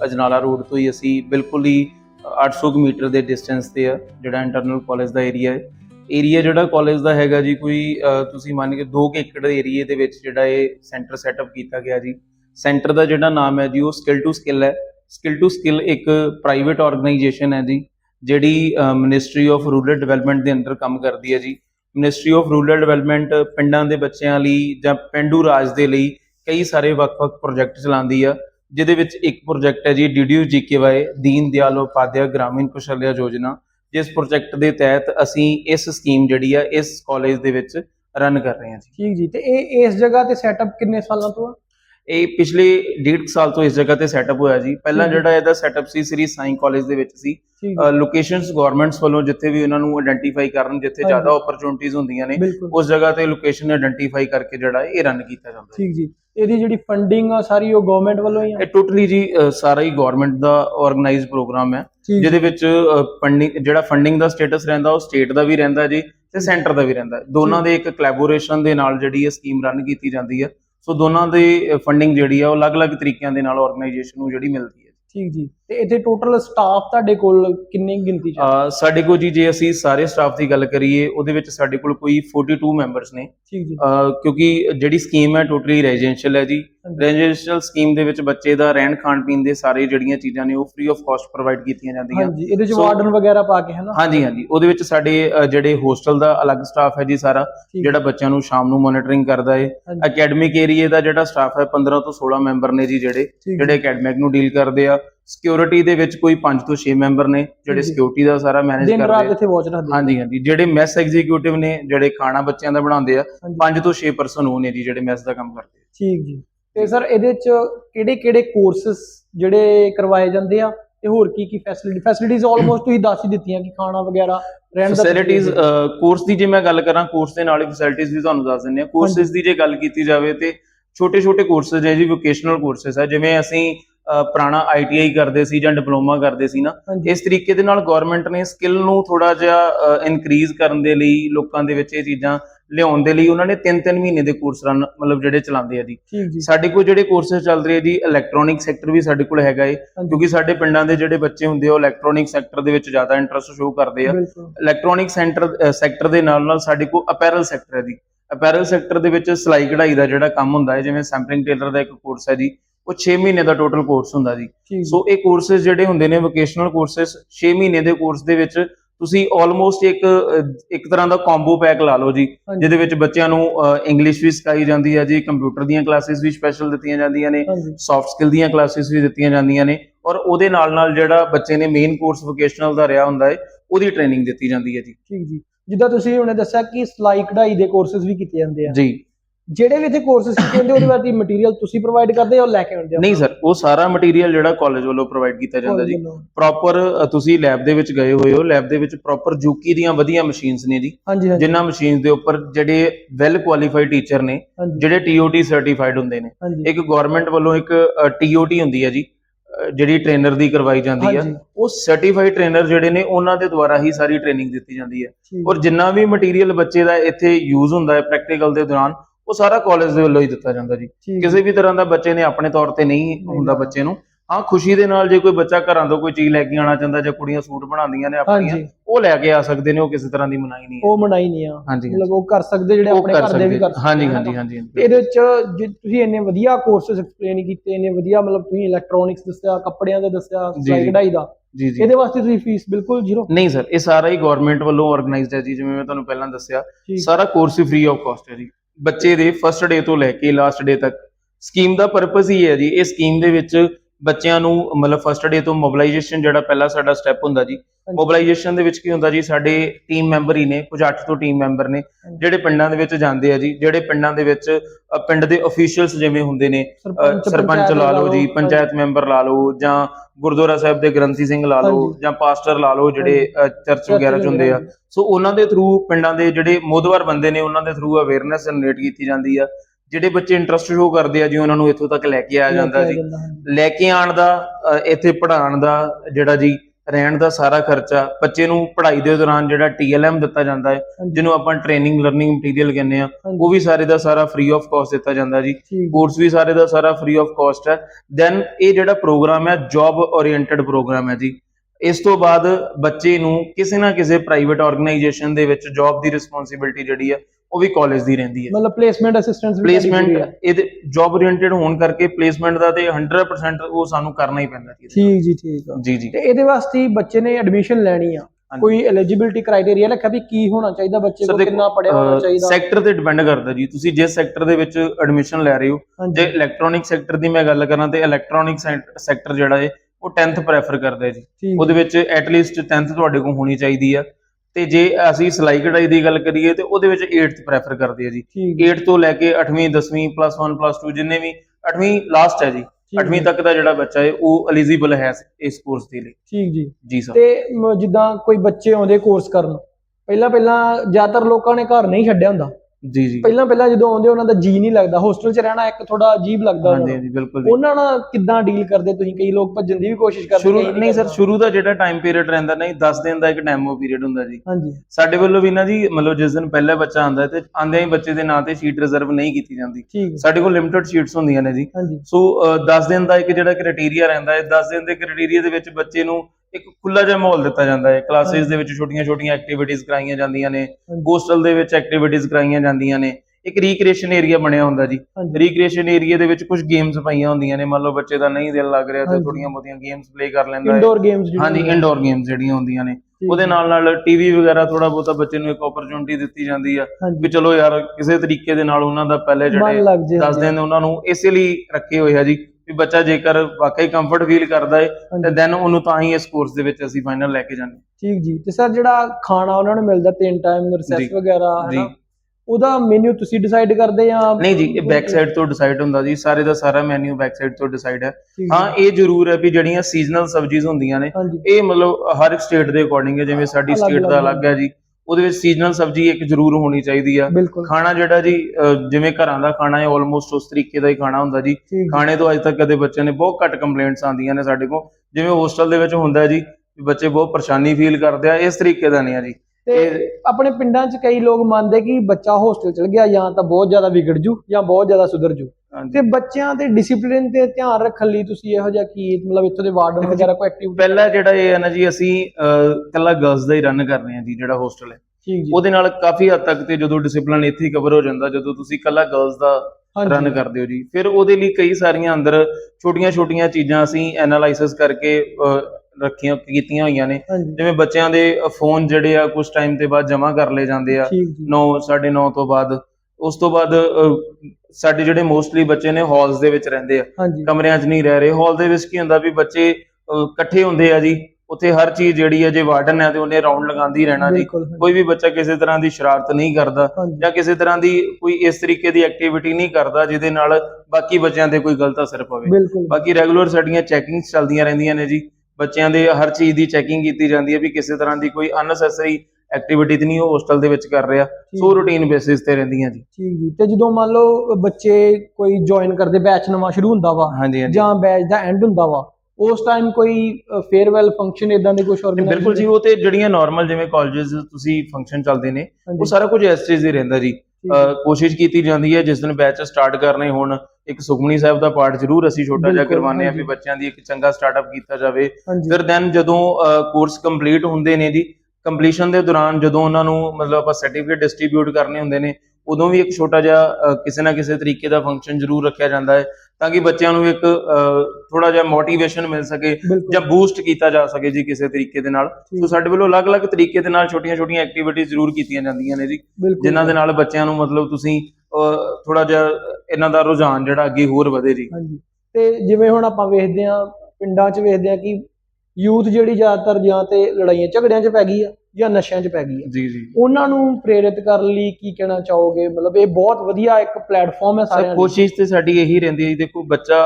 Ajnala road ਤੋਂ ਹੀ ਅਸੀਂ ਬਿਲਕੁਲ ਹੀ 800 ਕੁ ਮੀਟਰ ਦੇ ਡਿਸਟੈਂਸ ਤੇ ਆ, ਜਿਹੜਾ ਇੰਟਰਨਲ ਕਾਲਜ ਦਾ ਏਰੀਆ ਹੈ। ਏਰੀਆ ਜਿਹੜਾ ਕਾਲਜ ਦਾ ਹੈਗਾ ਜੀ, ਕੋਈ ਤੁਸੀਂ ਮੰਨ ਕੇ 2 ਏਕੜ ਏਰੀਏ ਦੇ ਵਿੱਚ ਜਿਹੜਾ ਇਹ ਸੈਂਟਰ ਸੈਟਅਪ ਕੀਤਾ ਗਿਆ ਜੀ। ਸੈਂਟਰ ਦਾ ਜਿਹੜਾ ਨਾਮ ਹੈ ਜੀ, ਉਹ ਸਕਿੱਲ ਟੂ ਸਕਿੱਲ ਹੈ। ਸਕਿੱਲ ਟੂ ਸਕਿੱਲ ਇੱਕ ਪ੍ਰਾਈਵੇਟ ਆਰਗੇਨਾਈਜੇਸ਼ਨ ਹੈ ਜੀ। ਜਿਹੜੀ ਮਿਨਿਸਟਰੀ ਆਫ ਰੂਰਲ ਡਿਵੈਲਪਮੈਂਟ ਦੇ ਅੰਦਰ ਕੰਮ ਕਰਦੀ ਹੈ ਜੀ। ਮਿਨਿਸਟਰੀ ਆਫ ਰੂਰਲ ਡਿਵੈਲਪਮੈਂਟ ਪਿੰਡਾਂ ਦੇ ਬੱਚਿਆਂ ਲਈ ਜਾਂ ਪਿੰਡੂ ਰਾਜ ਦੇ ਲਈ ਕਈ ਸਾਰੇ ਵੱਖ-ਵੱਖ ਪ੍ਰੋਜੈਕਟ ਚਲਾਉਂਦੀ ਆ, ਜਿਹਦੇ ਵਿੱਚ ਇੱਕ ਪ੍ਰੋਜੈਕਟ ਹੈ ਜੀ ਡੀਡੀਯੂ ਜੀਕੇਵਾਈ ਦੀਨ ਦਿਆਲ ਉਪਾਧਿਆ ਗ੍ਰਾਮੀਣ ਕੁਸ਼ਲਿਆ ਯੋਜਨਾ, ਜਿਸ ਪ੍ਰੋਜੈਕਟ ਦੇ ਤਹਿਤ ਅਸੀਂ ਇਸ ਸਕੀਮ ਜਿਹੜੀ ਆ, ਇਸ ਕਾਲਜ ਦੇ ਵਿੱਚ ਰਨ ਕਰ ਰਹੇ ਹਾਂ ਜੀ। ਠੀਕ ਜੀ, ਤੇ ਇਹ, ਇਸ ਜਗ੍ਹਾ ਤੇ ਸੈਟਅਪ ਕਿੰਨੇ ਸਾਲਾਂ ਤੋਂ ਆ? ਇਹ ਪਿਛਲੇ ਡੇਢ ਸਾਲ ਤੋਂ ਇਸ ਜਗ੍ਹਾ ਤੇ ਸੈਟਅਪ ਹੋਇਆ ਜੀ। ਪਹਿਲਾਂ। ਜਿਹੜਾ ਇਹਦਾ ਸੈਟਅਪ ਸੀ ਸ੍ਰੀ ਸਾਈ ਕਾਲਜ ਦੇ ਵਿੱਚ ਸੀ। ਲੋਕੇਸ਼ਨਸ ਗਵਰਨਮੈਂਟਸ ਵੱਲੋਂ ਜਿੱਥੇ ਵੀ ਉਹਨਾਂ ਨੂੰ ਆਇਡੈਂਟੀਫਾਈ ਕਰਨ ਜਿੱਥੇ। ਜ਼ਿਆਦਾ ਓਪਰਚੁਨਿਟੀਜ਼ ਹੁੰਦੀਆਂ ਨੇ ਉਸ ਜਗ੍ਹਾ ਤੇ ਲੋਕੇਸ਼ਨ ਆਇਡੈਂਟੀਫਾਈ ਕਰਕੇ ਜਿਹੜਾ ਇਹ ਰਨ ਕੀਤਾ ਜਾਂਦਾ ਹੈ। ਠੀਕ ਜੀ। ਇਹਦੀ ਜਿਹੜੀ ਫੰਡਿੰਗ ਆ ਸਾਰੀ ਉਹ ਗਵਰਨਮੈਂਟ ਵੱਲੋਂ ਹੀ ਆ? ਇਹ ਟੋਟਲੀ ਜੀ ਸਾਰਾ ਹੀ ਗਵਰਨਮੈਂਟ ਦਾ ਆਰਗੇਨਾਈਜ਼ਡ ਪ੍ਰੋਗਰਾਮ ਹੈ ਜਿਹਦੇ ਵਿੱਚ ਫੰਡਿੰਗ ਜਿਹੜਾ ਫੰਡਿੰਗ ਦਾ ਸਟੇਟਸ ਰਹਿੰਦਾ ਉਹ ਸਟੇਟ ਦਾ ਵੀ ਰਹਿੰਦਾ ਜੀ ਤੇ ਸੈਂਟਰ ਦਾ ਵੀ ਰਹਿੰਦਾ। ਦੋਨਾਂ ਦੇ ਇੱਕ ਕੋਲੈਬੋਰੇਸ਼ਨ ਦੇ ਨਾਲ ਜਿਹੜੀ ਇਹ ਸਕੀਮ ਰਨ ਕੀਤੀ ਜਾਂਦੀ ਹੈ। ਸੋ ਦੋਨਾਂ ਦੇ ਫੰਡਿੰਗ ਜਿਹੜੀ ਆ ਉਹ ਅਲੱਗ-ਅਲੱਗ ਤਰੀਕਿਆਂ ਦੇ ਨਾਲ ਆਰਗੇਨਾਈਜੇਸ਼ਨ ਨੂੰ ਜਿਹੜੀ ਮਿਲਦੀ ਹੈ। ਠੀਕ ਜੀ। ਤੇ ਇੱਥੇ ਟੋਟਲ ਸਟਾਫ ਤੁਹਾਡੇ ਕੋਲ ਕਿੰਨੀ ਗਿਣਤੀ ਚ ਆ? ਸਾਡੇ ਕੋਲ ਜੀ ਜੇ ਅਸੀਂ ਸਾਰੇ ਸਟਾਫ ਦੀ ਗੱਲ ਕਰੀਏ ਉਹਦੇ ਵਿੱਚ ਸਾਡੇ ਕੋਲ ਕੋਈ 42 ਮੈਂਬਰਸ ਨੇ। ਠੀਕ ਜੀ। ਕਿਉਂਕਿ ਜਿਹੜੀ ਸਕੀਮ ਹੈ ਟੋਟਲੀ ਰੈਜ਼ੀਡੈਂਸ਼ੀਅਲ ਹੈ ਜੀ। ਰੈਜ਼ੀਡੈਂਸ਼ੀਅਲ ਸਕੀਮ ਦੇ ਵਿੱਚ ਬੱਚੇ ਦਾ ਰਹਿਣ ਖਾਣ ਪੀਣ ਦੇ ਸਾਰੇ ਜਿਹੜੀਆਂ ਚੀਜ਼ਾਂ ਨੇ ਉਹ ਫ੍ਰੀ ਆਫ ਕਾਸਟ ਪ੍ਰੋਵਾਈਡ ਕੀਤੀਆਂ ਜਾਂਦੀਆਂ। ਹਾਂਜੀ ਇਹਦੇ ਚ So- ਵਾਰਡਨ ਵਗੈਰਾ ਪਾ ਕੇ ਹੈ ਨਾ ਹਾਂਜੀ ਹਾਂਜੀ। ਉਹਦੇ ਵਿੱਚ ਸਾਡੇ ਜਿਹੜੇ ਹੋਸਟਲ ਦਾ ਅਲੱਗ ਸਟਾਫ ਹੈ ਜੀ ਸਾਰਾ। ਜਿਹੜਾ ਬੱਚਿਆਂ ਨੂੰ ਸ਼ਾਮ ਨੂੰ ਮੋਨੀਟਰਿੰਗ ਕਰਦਾ ਹੈ ਅਕੈਡਮਿਕ ਏਰੀਆ ਦਾ ਜਿਹੜਾ ਸਟਾਫ ਹੈ 15 ਤੋਂ 16 ਮੈਂਬਰ ਨੇ ਜੀ ਜਿਹੜੇ ਜਿਹੜੇ ਅਕੈਡਮਿਕ ਨੂੰ ਡੀਲ ਕਰਦੇ ਆ। ਸਿਕਿਉਰਿਟੀ ਦੇ ਵਿੱਚ ਕੋਈ 5 ਤੋਂ 6 ਮੈਂਬਰ ਨੇ ਜਿਹੜੇ। ਸਿਕਿਉਰਿਟੀ ਦਾ ਸਾਰਾ ਮੈਨੇਜ ਦਿਨ ਰਾਤ ਕਰਦੇ ਇੱਥੇ ਵਾਚ ਰੱਖਦੇ। ਹਾਂਜੀ ਹਾਂਜੀ। ਜਿਹੜੇ ਮੈਸ ਐਗਜ਼ੀਕਿਊਟਿਵ ਨੇ ਜਿਹੜੇ ਖਾਣਾ ਬੱਚਿਆਂ ਦਾ ਬਣਾਉਂਦੇ ਆ ਹਾਂਜੀ, 5 ਤੋਂ 6 ਪਰਸਨ ਉਹ ਨੇ ਜੀ ਜਿਹੜੇ ਮੈਸ ਦਾ ਕੰਮ ਕਰਦੇ ਆ। ਠੀਕ ਜੀ। ਤੇ ਸਰ ਇਹਦੇ ਚ ਕਿਹੜੇ ਕਿਹੜੇ ਕੋਰਸਸ ਜਿਹੜੇ ਕਰਵਾਏ ਜਾਂਦੇ ਆ? ਤੇ ਹੋਰ ਕੀ ਕੀ ਫੈਸਿਲਿਟੀ ਫੈਸਿਲਿਟੀਜ਼ ਆਲਮੋਸਟ ਤੁਸੀਂ ਦੱਸ ਹੀ ਦਿੱਤੀਆਂ ਕਿ ਖਾਣਾ ਵਗੈਰਾ ਰਹਿਣ ਦਾ ਫੈਸਿਲਿਟੀਜ਼ ਕੋਰਸ ਦੀ ਜੇ ਮੈਂ ਗੱਲ ਕਰਾਂ ਕੋਰਸ ਦੇ ਨਾਲ ਹੀ ਫੈਸਿਲਿਟੀਜ਼ ਵੀ ਤੁਹਾਨੂੰ ਦੱਸ ਦਿੰਦੇ ਆ ਕੋਰਸਸ ਦੀ ਜੇ ਗੱਲ ਕੀਤੀ ਜਾਵੇ ਤੇ ਛੋਟੇ ਛੋਟੇ ਕੋਰਸਸ ਹੈ ਜੀ ਵੋਕੇਸ਼ਨਲ ਕੋਰਸਸ ਹੈ ਜਿਵੇਂ ਅਸੀਂ ਪੁਰਾਣਾ ਆਈਟੀਆਈ ਕਰਦੇ ਸੀ ਜਾਂ ਡਿਪਲੋਮਾ ਕਰਦੇ ਸੀ ਨਾ ਇਸ ਤਰੀਕੇ ਦੇ ਨਾਲ ਗਵਰਨਮੈਂਟ ਨੇ ਸਕਿੱਲ ਨੂੰ ਥੋੜਾ ਜਿਹਾ ਇਨਕਰੀਜ਼ ਕਰਨ ਦੇ ਲਈ ਲੋਕਾਂ ਦੇ ਵਿੱਚ ਇਹ ਚੀਜ਼ਾਂ ਲਿਆਉਣ ਦੇ ਲਈ ਉਹਨਾਂ ਨੇ 3-3 ਮਹੀਨੇ ਦੇ ਕੋਰਸ ਰਨ ਮਤਲਬ ਜਿਹੜੇ ਚਲਾਉਂਦੇ ਆ ਜੀ। ਸਾਡੇ ਕੋਲ ਜਿਹੜੇ ਕੋਰਸਸ ਚੱਲ ਰਹੇ ਜੀ ਇਲੈਕਟ੍ਰੋਨਿਕ ਸੈਕਟਰ ਵੀ ਸਾਡੇ ਕੋਲ ਹੈਗਾ ਏ ਕਿਉਂਕਿ ਸਾਡੇ ਪਿੰਡਾਂ ਦੇ ਜਿਹੜੇ ਬੱਚੇ ਹੁੰਦੇ ਆ ਉਹ ਇਲੈਕਟ੍ਰੋਨਿਕ ਸੈਕਟਰ ਦੇ ਵਿੱਚ ਜ਼ਿਆਦਾ ਇੰਟਰਸਟ ਸ਼ੋ ਕਰਦੇ ਆ। ਇਲੈਕਟ੍ਰੋਨਿਕ ਸੈਂਟਰ ਸੈਕਟਰ ਦੇ ਨਾਲ ਨਾਲ ਸਾਡੇ ਕੋਲ ਅਪੈਰਲ ਸੈਕਟਰ ਹੈ ਜੀ। ਅਪੈਰਲ ਸੈਕਟਰ ਦੇ ਵਿੱਚ ਸਿਲਾਈ ਕਢਾਈ ਦਾ ਜਿਹੜਾ ਕੰਮ ਹੁੰਦਾ ਹੈ ਜਿਵੇਂ ਸੈਂਪਲਿੰਗ ਟੇਲਰ ਦਾ ਇੱਕ ਕੋਰਸ ਹੈ ਜੀ ਉਹ 6 ਮਹੀਨੇ ਦਾ ਟੋਟਲ ਕੋਰਸ ਹੁੰਦਾ ਜੀ। ਸੋ ਇਹ ਕੋਰਸਸ ਜਿਹੜੇ ਹੁੰਦੇ ਨੇ ਵੋਕੇਸ਼ਨਲ ਕੋਰਸਸ 6 ਮਹੀਨੇ ਦੇ ਕੋਰਸ ਦੇ ਵਿੱਚ ਤੁਸੀਂ ਆਲਮੋਸਟ ਇੱਕ ਇੱਕ ਤਰ੍ਹਾਂ ਦਾ ਕੰਬੋ ਪੈਕ ਲਾ ਲਓ ਜੀ ਜਿਹਦੇ ਵਿੱਚ ਬੱਚਿਆਂ ਨੂੰ ਇੰਗਲਿਸ਼ ਵੀ ਸਿਖਾਈ ਜਾਂਦੀ ਹੈ ਜੀ ਕੰਪਿਊਟਰ ਦੀਆਂ ਕਲਾਸਿਸ ਵੀ ਸਪੈਸ਼ਲ ਦਿੱਤੀਆਂ ਜਾਂਦੀਆਂ ਨੇ ਸੌਫਟ ਸਕਿੱਲ ਦੀਆਂ ਕਲਾਸਿਸ ਵੀ ਦਿੱਤੀਆਂ ਜਾਂਦੀਆਂ ਨੇ ਔਰ ਉਹਦੇ ਨਾਲ ਨਾਲ ਜਿਹੜਾ ਬੱਚੇ ਨੇ ਮੇਨ ਕੋਰਸ ਵੋਕੇਸ਼ਨਲ ਦਾ ਰਿਹਾ ਹੁੰਦਾ ਹੈ ਉਹਦੀ ਟ੍ਰੇਨਿੰਗ ਦਿੱਤੀ ਜਾਂਦੀ ਹੈ ਜੀ। ਠੀਕ ਜੀ। ਜਿੱਦਾਂ ਤੁਸੀਂ ਹੁਣੇ ਦੱਸਿਆ ਕਿ ਸਿਲਾਈ ਕਢਾਈ ਦੇ ਕੋਰਸਸ ਵੀ ਕੀਤੇ ਜਾਂਦੇ ਆ। ਜੀ। ਜਿਹੜੇ ਵੀ ਇੱਥੇ ਕੋਰਸਸ ਕੀਤੇ ਜਾਂਦੇ ਉਹਦੇ ਬਾਰੇ ਮਟੀਰੀਅਲ ਤੁਸੀਂ ਪ੍ਰੋਵਾਈਡ ਕਰਦੇ ਹੋ ਲੈ ਕੇ ਆਉਂਦੇ ਹੋ? ਨਹੀਂ ਸਰ ਉਹ ਸਾਰਾ ਮਟੀਰੀਅਲ ਜਿਹੜਾ ਕਾਲਜ ਵੱਲੋਂ ਪ੍ਰੋਵਾਈਡ ਕੀਤਾ ਜਾਂਦਾ ਜੀ। ਪ੍ਰੋਪਰ ਤੁਸੀਂ ਲੈਬ ਦੇ ਵਿੱਚ ਗਏ ਹੋਏ ਹੋ ਲੈਬ ਦੇ ਵਿੱਚ ਪ੍ਰੋਪਰ ਜੂਕੀ ਦੀਆਂ ਵਧੀਆ ਮਸ਼ੀਨਸ ਨੇ ਜੀ। ਜਿਨ੍ਹਾਂ ਮਸ਼ੀਨਸ ਦੇ ਉੱਪਰ ਜਿਹੜੇ ਵੈਲ ਕੁਆਲੀਫਾਈਡ ਟੀਚਰ ਨੇ ਜਿਹੜੇ TOT ਸਰਟੀਫਾਈਡ ਹੁੰਦੇ ਨੇ। ਇੱਕ ਗਵਰਨਮੈਂਟ ਵੱਲੋਂ ਇੱਕ TOT ਹੁੰਦੀ ਹੈ ਜੀ ਜਿਹੜੀ ਟ੍ਰੇਨਰ ਦੀ ਕਰਵਾਈ ਜਾਂਦੀ ਹੈ। ਹਾਂਜੀ। ਉਹ ਸਰਟੀਫਾਈਡ ਟ੍ਰੇਨਰ ਜਿਹੜੇ ਨੇ ਉਹਨਾਂ ਦੇ ਦੁਆਰਾ ਹੀ ਸਾਰੀ ਟ੍ਰੇਨਿੰਗ ਦਿੱਤੀ ਜਾਂਦੀ ਹੈ। ਔਰ ਜਿੰਨਾ ਵੀ ਮਟੀਰੀਅਲ ਬੱਚੇ ਦਾ ਇੱਥੇ ਯੂਜ਼ ਹੁੰਦਾ ਹੈ ਪ੍ਰੈਕਟੀਕਲ ਦੇ ਦੌਰਾਨ ਉਹ ਸਾਰਾ ਕਾਲਜ ਦੇ ਵੱਲੋਂ ਹੀ ਦਿੱਤਾ ਜਾਂਦਾ ਜੀ। ਕਿਸੇ ਵੀ ਤਰ੍ਹਾਂ ਦਾ ਬੱਚੇ ਨੇ ਆਪਣੇ ਤੌਰ ਤੇ ਨਹੀਂ ਹੁੰਦਾ। ਬੱਚੇ ਨੂੰ। ਹਾਂ ਖੁਸ਼ੀ ਦੇ ਨਾਲ ਜੇ ਕੋਈ ਬੱਚਾ ਘਰਾਂ ਤੋਂ ਕੋਈ ਚੀਜ਼ ਲੈ ਕੇ ਆਉਣਾ ਚਾਹੁੰਦਾ ਜਾਂ ਕੁੜੀਆਂ ਸੂਟ ਬਣਾਉਂਦੀਆਂ ਨੇ ਆਪਣੀਆਂ ਉਹ ਲੈ ਕੇ ਆ ਸਕਦੇ ਨੇ ਉਹ ਕਿਸੇ ਤਰ੍ਹਾਂ ਦੀ ਮਨਾਹੀ ਨਹੀਂ ਉਹ ਮਨਾਈ ਨਹੀਂ ਆ। ਮਤਲਬ ਉਹ ਕਰ ਸਕਦੇ ਜਿਹੜੇ ਆਪਣੇ ਘਰ ਦੇ ਵੀ ਕਰ ਸਕਦੇ ਹਾਂਜੀ। ਹਾਂਜੀ ਹਾਂਜੀ ਇਹਦੇ ਵਿੱਚ ਜੇ ਤੁਸੀਂ ਇੰਨੇ ਵਧੀਆ ਕੋਰਸਸ ਐਕਸਪਲੇਨ ਕੀਤੇ ਇੰਨੇ ਵਧੀਆ ਮਤਲਬ ਤੁਸੀਂ ਇਲੈਕਟ੍ਰੋਨਿਕਸ ਦੱਸਿਆ ਕੱਪੜਿਆਂ ਦਾ ਦੱਸਿਆ ਸਿਲਾਈ। ਕਢਾਈ ਦਾ ਜੀ ਜੀ। ਇਹਦੇ ਵਾਸਤੇ ਤੁਸੀਂ ਫੀਸ ਬਿਲਕੁਲ ਜ਼ੀਰੋ? ਨਹੀਂ ਸਰ ਇਹ ਸਾਰਾ ਹੀ ਗਵਰਨਮੈਂਟ ਵੱਲੋਂ ਆਰਗੇਨਾਈਜ਼ਡ ਹੈ ਜੀ ਜਿਵੇਂ ਮੈਂ ਤੁਹਾਨੂੰ ਪਹਿਲਾਂ ਦੱਸਿਆ। ਸਾਰਾ ਕੋਰਸ ਹੀ ਫ੍ਰੀ ਆਫ ਕਾਸਟ ਹੈ ਜੀ। ਬੱਚੇ ਦੇ ਫਸਟ ਡੇ ਤੋਂ ਲੈ ਕੇ ਲਾਸਟ ਡੇ ਤੱਕ। ਸਕੀਮ ਦਾ ਪਰਪਸ ਹੀ ਹੈ ਜੀ, ਇਹ ਸਕੀਮ ਦੇ ਵਿੱਚ ਬੱਚਿਆਂ ਨੂੰ ਮਤਲਬ ਫਸਟ ਡੇ ਤੋਂ ਮੋਬਿਲਾਈਜੇਸ਼ਨ ਜਿਹੜਾ ਪਹਿਲਾ ਸਾਡਾ ਸਟੈਪ ਹੁੰਦਾ ਜੀ। ਮੋਬਿਲਾਈਜੇਸ਼ਨ ਦੇ ਵਿੱਚ ਕੀ ਹੁੰਦਾ ਜੀ ਸਾਡੇ ਟੀਮ ਮੈਂਬਰ ਹੀ ਨੇ ਕੁਝ 8 ਤੋਂ ਟੀਮ ਮੈਂਬਰ ਨੇ। ਜਿਹੜੇ ਪਿੰਡਾਂ ਦੇ ਵਿੱਚ ਜਾਂਦੇ ਆ ਜੀ ਜਿਹੜੇ ਪਿੰਡਾਂ ਦੇ ਵਿੱਚ ਪਿੰਡ ਦੇ ਅਫੀਸ਼ੀਅਲਸ ਜਿਵੇਂ ਹੁੰਦੇ ਨੇ ਸਰਪੰਚ ਲਾ ਲਓ ਜੀ ਪੰਚਾਇਤ ਮੈਂਬਰ ਲਾ ਲਓ ਜਾਂ ਗੁਰਦੁਆਰਾ ਸਾਹਿਬ ਦੇ ਗ੍ਰੰਥੀ ਸਿੰਘ ਲਾ ਲਓ। ਜਾਂ ਪਾਸਟਰ ਲਾ ਲਓ ਜਿਹੜੇ ਚਰਚ ਵਗੈਰਾ ਚ ਹੁੰਦੇ ਆ ਸੋ ਉਹਨਾਂ ਦੇ ਥਰੂ ਪਿੰਡਾਂ ਦੇ ਜਿਹੜੇ ਮੋਦਵਰ ਬੰਦੇ ਨੇ ਉਹਨਾਂ ਦੇ ਥਰੂ ਅਵੇਅਰਨੈਸ ਜਨਰੇਟ ਕੀਤੀ ਜਾਂਦੀ ਆ ਜਿਹੜੇ ਬੱਚੇ ਇੰਟਰਸਟ ਸ਼ੋ ਕਰਦੇ ਆ ਜੀ ਉਹਨਾਂ ਨੂੰ ਇੱਥੋਂ ਤੱਕ ਲੈ ਕੇ ਆਇਆ ਜਾਂਦਾ ਜੀ। ਲੈ ਕੇ ਆਉਣ ਦਾ ਇੱਥੇ ਪੜ੍ਹਾਉਣ ਦਾ ਜਿਹੜਾ ਜੀ ਰਹਿਣ ਦਾ ਸਾਰਾ ਖਰਚਾ ਬੱਚੇ ਨੂੰ ਪੜ੍ਹਾਈ ਦੇ ਦੌਰਾਨ ਜਿਹੜਾ TLM ਦਿੱਤਾ ਜਾਂਦਾ ਹੈ। ਜਿਹਨੂੰ ਆਪਾਂ ਟ੍ਰੇਨਿੰਗ ਲਰਨਿੰਗ ਮਟੀਰੀਅਲ ਕਹਿੰਦੇ ਆ। ਉਹ ਵੀ ਸਾਰੇ ਦਾ ਸਾਰਾ ਫ੍ਰੀ ਆਫ ਕਾਸਟ ਦਿੱਤਾ ਜਾਂਦਾ ਜੀ। ਕੋਰਸ ਵੀ ਸਾਰੇ ਦਾ ਸਾਰਾ ਫ੍ਰੀ ਆਫ ਕਾਸਟ ਹੈ। ਦੈਨ ਇਹ ਜਿਹੜਾ ਪ੍ਰੋਗਰਾਮ ਹੈ ਜੌਬ ਓਰੀਐਂਟਡ ਪ੍ਰੋਗਰਾਮ ਹੈ ਜੀ। ਇਸ ਤੋਂ ਬਾਅਦ ਬੱਚੇ ਨੂੰ ਕਿਸੇ ਨਾ ਕਿਸੇ ਪ੍ਰਾਈਵੇਟ ਆਰਗੇਨਾਈਜੇਸ਼ਨ ਦੇ ਵਿੱਚ ਜੌਬ ਦੀ ਰਿਸਪੌਂਸਿਬਿਲਟੀ ਜਿਹੜੀ ਹੈ ਉਹ ਵੀ ਕਾਲਜ ਦੀ ਰਹਿੰਦੀ ਹੈ। ਮਤਲਬ ਪਲੇਸਮੈਂਟ ਅਸਿਸਟੈਂਸ ਪਲੇਸਮੈਂਟ ਇਹਦੇ ਜੌਬ ਓਰੀਐਂਟਡ ਹੋਣ ਕਰਕੇ ਪਲੇਸਮੈਂਟ ਦਾ ਤੇ 100% ਉਹ ਸਾਨੂੰ ਕਰਨਾ ਹੀ ਪੈਂਦਾ ਜੀ ਠੀਕ ਜੀ ਠੀਕ ਜੀ ਜੀ। ਤੇ ਇਹਦੇ ਵਾਸਤੇ ਬੱਚੇ ਨੇ ਐਡਮਿਸ਼ਨ ਲੈਣੀ ਆ। ਕੋਈ ਐਲੀਜੀਬਿਲਟੀ ਕ੍ਰਾਈਟੇਰੀਆ ਰੱਖਿਆ ਵੀ ਕੀ ਹੋਣਾ ਚਾਹੀਦਾ ਬੱਚੇ ਕੋਲ ਕਿੰਨਾ ਪੜਿਆ ਹੋਣਾ ਚਾਹੀਦਾ। ਸੈਕਟਰ ਤੇ ਡਿਪੈਂਡ ਕਰਦਾ ਜੀ। ਤੁਸੀਂ ਜਿਸ ਸੈਕਟਰ ਦੇ ਵਿੱਚ ਐਡਮਿਸ਼ਨ ਲੈ ਰਹੇ ਹੋ ਜੇ ਇਲੈਕਟ੍ਰੋਨਿਕ ਸੈਕਟਰ ਦੀ ਮੈਂ ਗੱਲ ਕਰਾਂ ਤੇ ਇਲੈਕਟ੍ਰੋਨਿਕ ਸੈਕਟਰ ਜਿਹੜਾ ਹੈ ਉਹ 10th ਪ੍ਰੈਫਰ ਕਰਦਾ ਹੈ ਜੀ ਉਹਦੇ ਵਿੱਚ ਐਟਲੀਸਟ 10th ਤੁਹਾਡੇ ਕੋਲ ਹੋਣੀ ਚਾਹੀਦੀ ਆ। ਤੇ ਜੇ ਅਸੀਂ ਸਿਲਾਈ ਕਢਾਈ ਦੀ ਗੱਲ ਕਰੀਏ ਤੇ ਉਹਦੇ ਵਿੱਚ 8th ਪ੍ਰੈਫਰ ਕਰਦੇ ਆ ਜੀ। ਠੀਕ 8 ਤੋਂ ਲੈ ਕੇ 8ਵੀਂ 10ਵੀਂ ਪਲੱਸ 1 ਪਲੱਸ 2 ਜਿੰਨੇ ਵੀ 8ਵੀਂ ਲਾਸਟ ਹੈ ਜੀ। ਠੀਕ 8ਵੀਂ ਤੱਕ ਦਾ ਜਿਹੜਾ ਬੱਚਾ ਹੈ ਉਹ ਐਲੀਜੀਬਲ ਹੈ ਇਸ ਕੋਰਸ ਦੇ ਲਈ। ਠੀਕ ਜੀ। ਜੀ ਸਰ ਤੇ ਜਿੱਦਾਂ ਕੋਈ ਬੱਚੇ ਆਉਂਦੇ ਕੋਰਸ ਕਰਨ ਪਹਿਲਾਂ ਪਹਿਲਾਂ ਜ਼ਿਆਦਾਤਰ ਲੋਕਾਂ ਨੇ ਘਰ ਨਹੀਂ ਛੱਡਿਆ ਹੁੰਦਾ। ਜੀ ਜੀ। ਪਹਿਲਾਂ ਪਹਿਲਾਂ ਜਦੋਂ ਆਉਂਦੇ ਉਹਨਾਂ ਦਾ ਜੀ ਨਹੀਂ ਲੱਗਦਾ। ਹੋਸਟਲ 'ਚ ਰਹਿਣਾ ਇੱਕ ਥੋੜਾ ਅਜੀਬ ਲੱਗਦਾ ਹਾਂਜੀ। ਹਾਂਜੀ ਬਿਲਕੁਲ ਉਹਨਾਂ ਨਾਲ ਕਿੱਦਾਂ ਡੀਲ ਕਰਦੇ ਤੁਸੀਂ? ਕਈ ਲੋਕ ਭੱਜਣ ਦੀ ਵੀ ਕੋਸ਼ਿਸ਼ ਕਰਦੇ ਸ਼ੁਰੂ ਨਹੀਂ ਸਰ। ਸ਼ੁਰੂ ਦਾ ਜਿਹੜਾ ਟਾਈਮ ਪੀਰੀਅਡ ਰਹਿੰਦਾ ਨਹੀਂ 10 ਦਿਨ ਦਾ ਇੱਕ ਡੈਮੋ ਪੀਰੀਅਡ ਹੁੰਦਾ ਜੀ। ਹਾਂਜੀ। ਸਾਡੇ ਵੱਲੋਂ ਵੀ ਨਾ ਜੀ ਮਤਲਬ ਜਿਸ ਦਿਨ ਪਹਿਲਾ ਬੱਚਾ ਆਂਦਾ ਤੇ ਆਂਦਿਆਂ ਹੀ ਬੱਚੇ ਦੇ ਨਾਂ ਤੇ ਸ਼ੀਟ ਰਿਜ਼ਰਵ ਨਹੀਂ ਕੀਤੀ ਜਾਂਦੀ। ਸਾਡੇ ਕੋਲ ਲਿਮਟਿਡ ਸ਼ੀਟਸ ਹੁੰਦੀਆਂ ਨੇ ਜੀ। ਸੋ ਅ, 10 ਦਿਨ ਦਾ ਇੱਕ ਜਿਹੜਾ ਕ੍ਰਾਈਟੇਰੀਆ ਰਹਿੰਦਾ ਹੈ 10 ਦਿਨ ਦੇ ਕ੍ਰਾਈਟੇਰੀਆ ਦੇ ਵਿੱਚ ਬੱਚੇ ਨੂੰ ਇੱਕ ਖੁੱਲਾ ਜਿਹਾ ਮਾਹੌਲ ਦਿੱਤਾ ਜਾਂਦਾ ਹੈ। ਕਲਾਸਿਸ ਦੇ ਵਿੱਚ ਛੋਟੀਆਂ-ਛੋਟੀਆਂ ਐਕਟੀਵਿਟੀਜ਼ ਕਰਾਈਆਂ ਜਾਂਦੀਆਂ ਨੇ। ਹੋਸਟਲ ਦੇ ਵਿੱਚ ਐਕਟੀਵਿਟੀਜ਼ ਕਰਾਈਆਂ ਜਾਂਦੀਆਂ ਨੇ। ਇੱਕ ਰੀਕ੍ਰੀਏਸ਼ਨ ਏਰੀਆ ਬਣਿਆ ਹੁੰਦਾ ਜੀ। ਰੀਕ੍ਰੀਏਸ਼ਨ ਏਰੀਆ ਦੇ ਵਿੱਚ ਕੁਝ ਗੇਮਸ ਪਈਆਂ ਹੁੰਦੀਆਂ ਨੇ। ਮੰਨ ਲਓ ਬੱਚੇ ਦਾ ਨਹੀਂ ਦਿਲ ਲੱਗ ਰਿਹਾ ਤੇ। ਥੋੜੀਆਂ ਬਹੁਤੀਆਂ ਗੇਮਸ ਪਲੇ ਕਰ ਲੈਂਦਾ ਹੈ। ਇੰਡੋਰ ਗੇਮਸ ਹਾਂਜੀ ਇੰਡੋਰ ਗੇਮਸ ਜਿਹੜੀਆਂ ਹੁੰਦੀਆਂ ਨੇ। ਉਹਦੇ ਨਾਲ ਨਾਲ ਟੀਵੀ ਵਗੈਰਾ ਥੋੜਾ ਬਹੁਤਾ ਬੱਚੇ ਨੂੰ ਇੱਕ ਓਪਰਚੁਨਿਟੀ ਦਿੱਤੀ ਜਾਂਦੀ ਆ ਵੀ ਚਲੋ ਯਾਰ ਕਿਸੇ ਤਰੀਕੇ ਦੇ ਨਾਲ ਉਹਨਾਂ ਦਾ ਪਹਿਲੇ ਜਿਹੜੇ ਲੱਗ ਜੇ 10 ਦਿਨ ਉਹਨਾਂ ਨੂੰ ਇਸੇ ਲਈ ਰੱਖੇ ਹੋਏ ਆ ਜੀ। ਵੀ ਬੱਚਾ ਜੇਕਰ ਵਾਕਈ ਕੰਫਰਟ ਫੀਲ ਕਰਦਾ ਹੈ ਤੇ। ਦੈਨ ਉਹਨੂੰ ਤਾਂ ਹੀ ਇਸ ਕੋਰਸ ਦੇ ਵਿੱਚ ਅਸੀਂ ਫਾਈਨਲ ਲੈ ਕੇ ਜਾਂਦੇ ਠੀਕ ਜੀ। ਤੇ ਸਰ ਜਿਹੜਾ ਖਾਣਾ ਉਹਨਾਂ ਨੂੰ ਮਿਲਦਾ ਤਿੰਨ ਟਾਈਮ ਰਿਸੈਸ। ਵਗੈਰਾ ਹਨਾ? ਉਹਦਾ ਮੈਨੂ ਤੁਸੀਂ ਡਿਸਾਈਡ ਕਰਦੇ ਜਾਂ ਨਹੀਂ ਜੀ ਇਹ ਬੈਕ ਸਾਈਡ ਤੋਂ ਡਿਸਾਈਡ ਹੁੰਦਾ ਜੀ। ਸਾਰੇ ਦਾ ਸਾਰਾ ਮੈਨੂ ਬੈਕ ਸਾਈਡ ਤੋਂ ਡਿਸਾਈਡ ਹੈ। ਹਾਂ। ਇਹ ਜ਼ਰੂਰ ਹੈ ਵੀ ਜਿਹੜੀਆਂ ਸੀਜ਼ਨਲ ਸਬਜ਼ੀਆਂ ਹੁੰਦੀਆਂ ਨੇ ਇਹ ਮਤਲਬ ਹਰ ਇੱਕ ਸਟੇਟ ਦੇ ਅਕੋਰਡਿੰਗ ਹੈ। ਜਿਵੇਂ ਸਾਡੀ ਸਟੇਟ ਦਾ ਅਲੱਗ ਹੈ ਜੀ। ਉਹਦੇ ਵਿੱਚ ਸੀਜ਼ਨਲ ਸਬਜ਼ੀ ਇੱਕ ਜ਼ਰੂਰ ਹੋਣੀ ਚਾਹੀਦੀ ਆ। ਬਿਲਕੁਲ। ਖਾਣਾ ਜਿਹੜਾ ਜੀ ਅਹ ਜਿਵੇਂ ਘਰਾਂ ਦਾ ਖਾਣਾ ਹੈ ਆਲਮੋਸਟ ਉਸ ਤਰੀਕੇ ਦਾ ਹੀ ਖਾਣਾ ਹੁੰਦਾ ਜੀ। ਖਾਣੇ ਤੋਂ ਅੱਜ ਤੱਕ ਕਦੇ ਬੱਚਿਆਂ ਨੇ ਬਹੁਤ ਘੱਟ ਕੰਪਲੇਂਟਸ ਆਉਂਦੀਆਂ ਨੇ ਸਾਡੇ ਕੋਲ। ਜਿਵੇਂ ਹੋਸਟਲ ਦੇ ਵਿੱਚ ਹੁੰਦਾ ਹੈ ਜੀ ਵੀ ਬੱਚੇ ਬਹੁਤ ਪਰੇਸ਼ਾਨੀ ਫੀਲ ਕਰਦੇ ਆ ਇਸ ਤਰੀਕੇ ਦਾ ਨਹੀਂ ਆ ਜੀ। ਤੇ ਆਪਣੇ ਪਿੰਡਾਂ 'ਚ ਕਈ ਲੋਕ ਮੰਨਦੇ ਕਿ ਬੱਚਾ ਹੋਸਟਲ ਚਲ ਗਿਆ ਜਾਂ ਤਾਂ ਬਹੁਤ ਜ਼ਿਆਦਾ ਵਿਗੜ ਜੂ ਜਾਂ ਬਹੁਤ ਜ਼ਿਆਦਾ ਸੁਧਰ ਜੂ। ਤੇ ਬੱਚਿਆਂ ਦੇ ਡਿਸਪਲਿਨ ਤੇ ਧਿਆਨ ਰੱਖਣ ਲਈ ਤੁਸੀਂ ਇਹੋ ਜਿਹਾ ਕੀ ਮਤਲਬ ਇੱਥੋਂ ਦੇ ਵਾਰਡਨ ਵਗੈਰਾ ਕੋਈ ਐਕਟਿਵਿਟੀ ਪਹਿਲਾ ਜਿਹੜਾ ਇਹ ਹੈ ਨਾ ਜੀ ਅਸੀਂ ਇਕੱਲਾ ਗਰਲਸ ਦਾ ਹੀ ਰਨ ਕਰ ਰਹੇ ਹਾਂ ਜੀ ਜਿਹੜਾ ਹੋਸਟਲ ਹੈ। ਉਹਦੇ ਨਾਲ ਕਾਫੀ ਹੱਦ ਤੱਕ ਤੇ ਜਦੋਂ ਡਿਸਪਲਿਨ ਇੱਥੇ ਹੀ ਕਵਰ ਹੋ ਜਾਂਦਾ ਜਦੋਂ ਤੁਸੀਂ ਇਕੱਲਾ ਗਰਲਸ ਦਾ ਰਨ ਕਰਦੇ ਹੋ ਜੀ। ਫਿਰ ਉਹਦੇ ਲਈ ਕਈ ਸਾਰੀਆਂ ਅੰਦਰ ਛੋਟੀਆਂ-ਛੋਟੀਆਂ ਚੀਜ਼ਾਂ ਅਸੀਂ ਐਨਾਲਾਈਸਿਸ ਕਰਕੇ ਰੱਖੀਆਂ ਕੀਤੀਆਂ ਹੋਈਆਂ ਨੇ। ਜਿਵੇਂ ਬੱਚਿਆਂ ਦੇ ਫੋਨ ਜਿਹੜੇ ਆ ਕੁਝ ਟਾਈਮ ਤੇ ਬਾਅਦ ਜਮ੍ਹਾਂ ਕਰ ਲਏ ਜਾਂਦੇ ਆ। ਠੀਕ ਜੀ। 9 9:30 ਤੋਂ ਬਾਅਦ। ਉਸ ਤੋਂ ਬਾਅਦ ਸਾਡੇ ਜਿਹੜੇ ਮੋਸਟਲੀ ਬੱਚੇ ਨੇ ਹਾਲਸ ਦੇ ਵਿੱਚ ਰਹਿੰਦੇ ਆ ਹਾਂਜੀ। ਕਮਰਿਆਂ 'ਚ ਨਹੀਂ ਰਹਿ ਰਹੇ। ਹਾਲ ਦੇ ਵਿੱਚ ਕੀ ਹੁੰਦਾ ਵੀ ਬੱਚੇ ਅਹ, ਇਕੱਠੇ ਹੁੰਦੇ ਆ ਜੀ। ਉੱਥੇ ਹਰ ਚੀਜ਼ ਜਿਹੜੀ ਹੈ ਜੇ ਵਾਰਡਨ ਹੈ ਤੇ ਉਹਨੇ ਰਾਉਂਡ ਲਗਾਉਂਦੀ ਰਹਿਣਾ ਜੀ। ਬਿਲਕੁਲ ਹਾਂਜੀ, ਕੋਈ ਵੀ ਬੱਚਾ ਕਿਸੇ ਤਰ੍ਹਾਂ ਦੀ ਸ਼ਰਾਰਤ ਨਹੀਂ ਕਰਦਾ ਹਾਂਜੀ। ਜਾਂ ਕਿਸੇ ਤਰ੍ਹਾਂ ਦੀ ਕੋਈ ਇਸ ਤਰੀਕੇ ਦੀ ਐਕਟੀਵਿਟੀ ਨਹੀਂ ਕਰਦਾ ਜਿਹਦੇ ਨਾਲ ਬਾਕੀ ਬੱਚਿਆਂ ਤੇ ਕੋਈ ਗਲਤ ਅਸਰ ਪਵੇ। ਬਿਲਕੁਲ। ਬਾਕੀ ਰੈਗੂਲਰ ਸਾਡੀਆਂ ਚੈਕਿੰਗਸ ਚੱਲਦੀਆਂ ਰਹਿੰਦੀਆਂ ਨੇ ਜੀ। ਬੱਚਿਆਂ ਦੇ ਹਰ ਚੀਜ਼ ਦੀ ਚੈਕਿੰਗ ਕੀਤੀ ਜਾਂਦੀ ਹੈ ਵੀ ਕਿਸੇ ਤਰ੍ਹਾਂ ਦੀ ਕੋਈ ਅਨਨੈਸੈਸਰੀ ਐਕਟੀਵਿਟੀ ਤੇ ਨਹੀਂ ਉਹ ਹੋਸਟਲ ਦੇ ਵਿੱਚ ਕਰ ਰਿਹਾ। ਸੋ ਰੂਟੀਨ ਬੇਸਿਸ ਤੇ ਰਹਿੰਦੀਆਂ ਜੀ। ਠੀਕ ਜੀ। ਤੇ ਜਦੋਂ ਮੰਨ ਲਓ ਬੱਚੇ ਕੋਈ ਜੁਆਇਨ ਕਰਦੇ ਬੈਚ ਨਵਾਂ ਸ਼ੁਰੂ ਹੁੰਦਾ ਵਾ ਹਾਂਜੀ ਹਾਂਜੀ। ਜਾਂ ਬੈਚ ਦਾ ਐਂਡ ਹੁੰਦਾ ਵਾ ਉਸ ਟਾਈਮ ਕੋਈ ਫੇਅਰਵੈਲ ਫੰਕਸ਼ਨ ਇਦਾਂ ਦੇ ਕੁਝ ਆਰਗੇਨਾਈਜ਼ ਬਿਲਕੁਲ ਜੀ ਉਹ ਤੇ ਜਿਹੜੀਆਂ ਨਾਰਮਲ ਜਿਵੇਂ ਕਾਲਜਸ ਤੁਸੀਂ ਫੰਕਸ਼ਨ ਚੱਲਦੇ ਨੇ ਉਹ ਸਾਰਾ ਕੁਝ ਇਸ ਚੀਜ਼ ਹੀ ਰਹਿੰਦਾ ਜੀ। ਕੋਸ਼ਿਸ਼ ਕੀਤੀ ਜਾਂਦੀ ਹੈ ਜਿਸ ਦਿਨ ਬੈਚ ਸਟਾਰਟ ਕਰਨੇ ਹੋਣ ਇੱਕ ਸੁਖਮਨੀ ਸਾਹਿਬ ਦਾ ਪਾਠ ਜ਼ਰੂਰ ਅਸੀਂ ਛੋਟਾ ਜਿਹਾ ਕਰਵਾਉਂਦੇ ਆ। ਵੀ ਬੱਚਿਆਂ ਦੀ ਇੱਕ ਚੰਗਾ ਸਟਾਰਟਅਪ ਕੀਤਾ ਜਾਵੇ। ਫਿਰ ਦੈਨ ਜਦੋਂ ਕੋਰਸ ਕੰਪਲੀਟ ਹੁੰਦੇ ਨੇ ਜੀ ਕੰਪਲੀਸ਼ਨ ਦੇ ਦੌਰਾਨ ਜਦੋਂ ਉਹਨਾਂ ਨੂੰ ਮਤਲਬ ਆਪਾਂ ਸਰਟੀਫਿਕੇਟ ਡਿਸਟ੍ਰੀਬਿਊਟ ਕਰਨੇ ਹੁੰਦੇ ਨੇ ਉਦੋਂ ਵੀ ਇੱਕ ਛੋਟਾ ਜਿਹਾ ਕਿਸੇ ਨਾ ਕਿਸੇ ਤਰੀਕੇ ਦਾ ਫੰਕਸ਼ਨ ਜ਼ਰੂਰ ਰੱਖਿਆ ਜਾਂਦਾ ਹੈ ਤਾਂ ਕਿ ਬੱਚਿਆਂ ਨੂੰ ਇੱਕ ਥੋੜਾ ਜਿਹਾ ਮੋਟੀਵੇਸ਼ਨ ਮਿਲ ਸਕੇ ਜਾਂ ਬੂਸਟ ਕੀਤਾ ਜਾ ਸਕੇ ਜੀ ਕਿਸੇ ਤਰੀਕੇ ਦੇ ਨਾਲ। ਸੋ ਸਾਡੇ ਵੱਲੋਂ ਅਲੱਗ-ਅਲੱਗ ਤਰੀਕੇ ਦੇ ਨਾਲ ਛੋਟੀਆਂ-ਛੋਟੀਆਂ ਐਕਟੀਵਿਟੀਜ਼ ਜ਼ਰੂਰ ਕੀਤੀਆਂ ਜਾਂਦੀਆਂ ਨੇ ਜੀ ਜਿਨ੍ਹਾਂ ਦੇ ਨਾਲ ਬੱਚਿਆਂ ਨੂੰ ਮਤਲਬ ਤੁਸੀਂ ਥੋੜਾ ਜਿਹਾ ਇਹਨਾਂ ਦਾ ਰੁਝਾਨ ਜਿਹੜਾ ਅੱਗੇ ਹੋਰ ਵਧੇ ਜੀ। ਹਾਂਜੀ। ਤੇ ਜਿਵੇਂ ਹੁਣ ਆਪਾਂ ਵੇਖਦੇ ਆ ਪਿੰਡਾਂ 'ਚ ਵੇਖਦੇ ਆ ਕਿ ਯੂਥ ਜਿਹੜੀ ਜ਼ਿਆਦਾਤਰ ਜਾਂ ਤੇ ਲੜਾਈਆਂ ਝਗੜਿਆਂ 'ਚ ਪੈ ਗਈ ਆ ਜਾਂ ਨਸ਼ਿਆਂ 'ਚ ਪੈ ਗਈ ਆ। ਜੀ ਜੀ। ਉਹਨਾਂ ਨੂੰ ਪ੍ਰੇਰਿਤ ਕਰਨ ਲਈ ਕੀ ਕਹਿਣਾ ਚਾਹੋਗੇ? ਮਤਲਬ ਇਹ ਬਹੁਤ ਵਧੀਆ ਇੱਕ ਪਲੇਟਫਾਰਮ ਹੈ ਸਾਰਿਆਂ ਸਰ ਲਈ ਕੋਸ਼ਿਸ਼ ਤੇ ਸਾਡੀ ਇਹੀ ਰਹਿੰਦੀ ਹੈ ਦੇਖੋ ਬੱਚਾ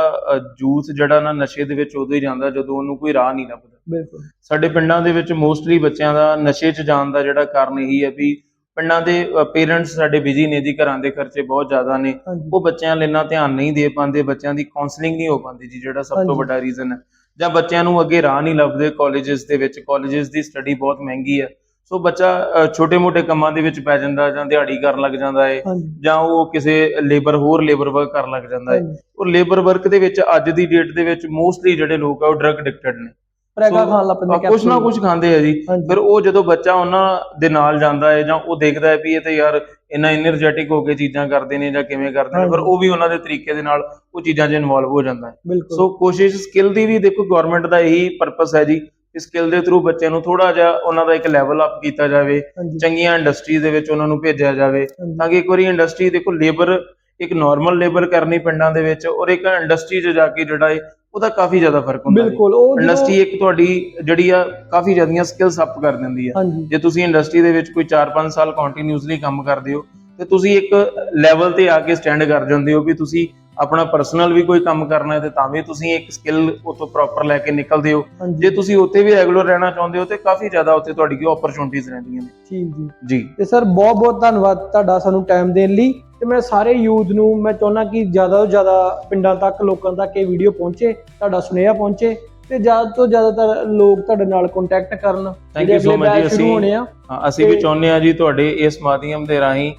ਜੂਥ ਜਿਹੜਾ ਨਾ ਨਸ਼ੇ ਦੇ ਵਿੱਚ ਉਦੋਂ ਹੀ ਜਾਂਦਾ ਜਦੋਂ ਉਹਨੂੰ ਕੋਈ ਰਾਹ ਨਹੀਂ ਲੱਭਦਾ। ਬਿਲਕੁਲ। ਸਾਡੇ ਪਿੰਡਾਂ ਦੇ ਵਿੱਚ ਮੋਸਟਲੀ ਬੱਚਿਆਂ ਦਾ ਨਸ਼ੇ 'ਚ ਜਾਣ ਦਾ ਜਿਹੜਾ ਕਾਰਨ ਇਹੀ ਹੈ ਵੀ ਪਿੰਡਾਂ ਦੇ ਪੇਰੈਂਟਸ ਸਾਡੇ ਬਿਜ਼ੀ ਨੇ ਜੀ ਘਰਾਂ ਦੇ ਖਰਚੇ ਬਹੁਤ ਜ਼ਿਆਦਾ ਨੇ। ਉਹ ਬੱਚਿਆਂ ਲਈ ਇੰਨਾ ਧਿਆਨ ਨਹੀਂ ਦੇ ਪਾਉਂਦੇ ਬੱਚਿਆਂ ਦੀ ਕਾਉਂਸਲਿੰਗ ਨਹੀਂ ਹੋ ਪਾਉਂਦੀ ਜੀ ਜਿਹੜਾ ਸਭ ਤੋਂ। ਵੱਡਾ ਰੀਜ਼ਨ ਹੈ। ਜਾਂ ਬੱਚਿਆਂ ਨੂੰ ਅੱਗੇ ਰਾਹ ਨਹੀਂ ਲੱਭਦੇ ਕਾਲਜਸ ਦੇ ਵਿੱਚ ਕਾਲਜਸ ਦੀ ਸਟੱਡੀ ਬਹੁਤ ਮਹਿੰਗੀ ਹੈ। ਸੋ ਬੱਚਾ ਛੋਟੇ-ਮੋਟੇ ਕੰਮਾਂ ਦੇ ਵਿੱਚ ਪੈ ਜਾਂਦਾ ਜਾਂ ਦਿਹਾੜੀ ਕਰਨ ਲੱਗ ਜਾਂਦਾ ਹੈ ਜਾਂ ਉਹ ਕਿਸੇ ਲੇਬਰ ਹੋਰ ਲੇਬਰ ਵਰਕ ਕਰਨ ਲੱਗ ਜਾਂਦਾ ਹੈ ਉਹ ਲੇਬਰ ਵਰਕ ਦੇ ਵਿੱਚ ਅੱਜ ਦੀ ਡੇਟ ਦੇ ਵਿੱਚ ਮੋਸਟਲੀ ਜਿਹੜੇ ਲੋਕ ਆ ਉਹ ਡਰਗ ਐਡਿਕਟਡ ਨੇ। ਪ੍ਰੈਗਾ ਖਾਣ ਲੱਗ ਪੈਂਦੇ ਕੁਝ ਨਾ ਕੁਝ ਖਾਂਦੇ ਆ ਜੀ। ਫਿਰ ਉਹ ਜਦੋਂ ਬੱਚਾ ਉਹਨਾਂ ਦੇ ਨਾਲ ਜਾਂਦਾ ਹੈ ਜਾਂ ਉਹ ਦੇਖਦਾ ਹੈ ਵੀ ਇਹ ਤੇ ਯਾਰ ਇੰਨਾ એનર્ਜੈਟਿਕ ਹੋ ਕੇ ਚੀਜ਼ਾਂ ਕਰਦੇ ਨੇ ਜਾਂ ਕਿਵੇਂ ਕਰਦੇ ਨੇ ਪਰ ਉਹ ਵੀ ਉਹਨਾਂ ਦੇ ਤਰੀਕੇ ਦੇ ਨਾਲ ਉਹ ਚੀਜ਼ਾਂ 'ਚ ਇਨਵੋਲਵ ਹੋ ਜਾਂਦਾ ਹੈ। ਸੋ ਕੋਸ਼ਿਸ਼ ਸਕਿੱਲ ਦੀ ਵੀ ਦੇਖੋ ਗਵਰਨਮੈਂਟ ਦਾ ਇਹੀ ਪਰਪਸ ਹੈ ਜੀ ਇਸ ਸਕਿੱਲ ਦੇ ਥਰੂ ਬੱਚਿਆਂ ਨੂੰ ਥੋੜਾ ਜਿਹਾ ਉਹਨਾਂ ਦਾ ਇੱਕ ਲੈਵਲ ਅਪ ਕੀਤਾ ਜਾਵੇ ਚੰਗੀਆਂ ਇੰਡਸਟਰੀਜ਼ ਦੇ ਵਿੱਚ ਉਹਨਾਂ ਨੂੰ ਭੇਜਿਆ ਜਾਵੇ ਤਾਂ ਕਿ ਇੱਕ ਵਾਰੀ ਇੰਡਸਟਰੀ ਦੇਖੋ ਲੇਬਰ ਇੱਕ ਨਾਰਮਲ ਲੇਬਰ ਕਰਨੀ ਪਿੰਡਾਂ ਦੇ ਵਿੱਚ ਔਰ ਇੱਕ ਇੰਡਸਟਰੀ 'ਚ ਜਾ ਕੇ ਜਿਹੜਾ ਹੈ ਉਹਦਾ ਕਾਫੀ ਜ਼ਿਆਦਾ ਫ਼ਰਕ ਹੁੰਦਾ ਬਿਲਕੁਲ ਉਹ ਇੰਡਸਟਰੀ ਇੱਕ ਤੁਹਾਡੀ ਜਿਹੜੀ ਆ ਕਾਫੀ ਜ਼ਿਆਦੀਆਂ ਸਕਿੱਲਸ ਅਪ ਕਰ ਦਿੰਦੀ ਆ। ਹਾਂਜੀ। ਜੇ ਤੁਸੀਂ ਇੰਡਸਟਰੀ ਦੇ ਵਿੱਚ ਕੋਈ 4-5 ਸਾਲ ਕੰਟੀਨਿਊਸਲੀ ਕੰਮ ਕਰਦੇ ਹੋ ਤੇ ਤੁਸੀਂ ਇੱਕ ਲੈਵਲ ਤੇ ਆ ਕੇ ਸਟੈਂਡ ਕਰ ਜਾਂਦੇ ਹੋ ਵੀ ਤੁਸੀਂ ਆਪਣਾ ਪਰਸਨਲ ਵੀ ਕੋਈ ਕੰਮ ਕਰਨਾ ਹੈ ਤੇ ਤਾਂ ਵੀ ਤੁਸੀਂ ਇੱਕ ਸਕਿੱਲ ਉਤੋਂ ਪ੍ਰੋਪਰ ਲੈ ਕੇ ਨਿਕਲਦੇ ਹੋ। ਹਾਂਜੀ। ਜੇ ਤੁਸੀਂ ਉੱਥੇ ਵੀ ਰੈਗੂਲਰ ਰਹਿਣਾ ਚਾਹੁੰਦੇ ਹੋ ਤੇ ਕਾਫੀ ਜ਼ਿਆਦਾ ਉੱਥੇ ਤੁਹਾਡੀ ਕੀ ਓਪਰਚੁਨਿਟੀਜ਼ ਰਹਿੰਦੀਆਂ ਨੇ। ਠੀਕ ਜੀ। ਜੀ। ਤੇ ਸਰ ਬਹੁਤ ਬਹੁਤ ਧੰਨਵਾਦ ਤੁਹਾਡਾ ਸਾਨੂੰ ਟਾਈਮ ਦੇਣ ਲਈ। ਤੇ ਮੈਂ ਸਾਰੇ ਯੂਥ ਨੂੰ ਮੈਂ ਚਾਹੁੰਦਾ ਕਿ ਜ਼ਿਆਦਾ ਤੋਂ ਜ਼ਿਆਦਾ ਪਿੰਡਾਂ ਤੱਕ ਲੋਕਾਂ ਤੱਕ ਇਹ ਵੀਡੀਓ ਪਹੁੰਚੇ ਤੁਹਾਡਾ ਸੁਨੇਹਾ ਪਹੁੰਚੇ ਤੇ ਜ਼ਿਆਦਾ ਤੋਂ ਜ਼ਿਆਦਾਤਰ ਲੋਕ ਤੁਹਾਡੇ ਨਾਲ ਕੰਟੈਕਟ ਕਰਨ ਥੈਂਕ ਯੂ ਸੋ ਮਚ ਅਸੀਂ ਆ। ਅਸੀਂ ਵੀ ਚਾਹੁੰਦੇ ਹਾਂ ਜੀ ਤੁਹਾਡੇ ਇਸ ਮਾਧਿਅਮ ਦੇ ਰਾਹੀਂ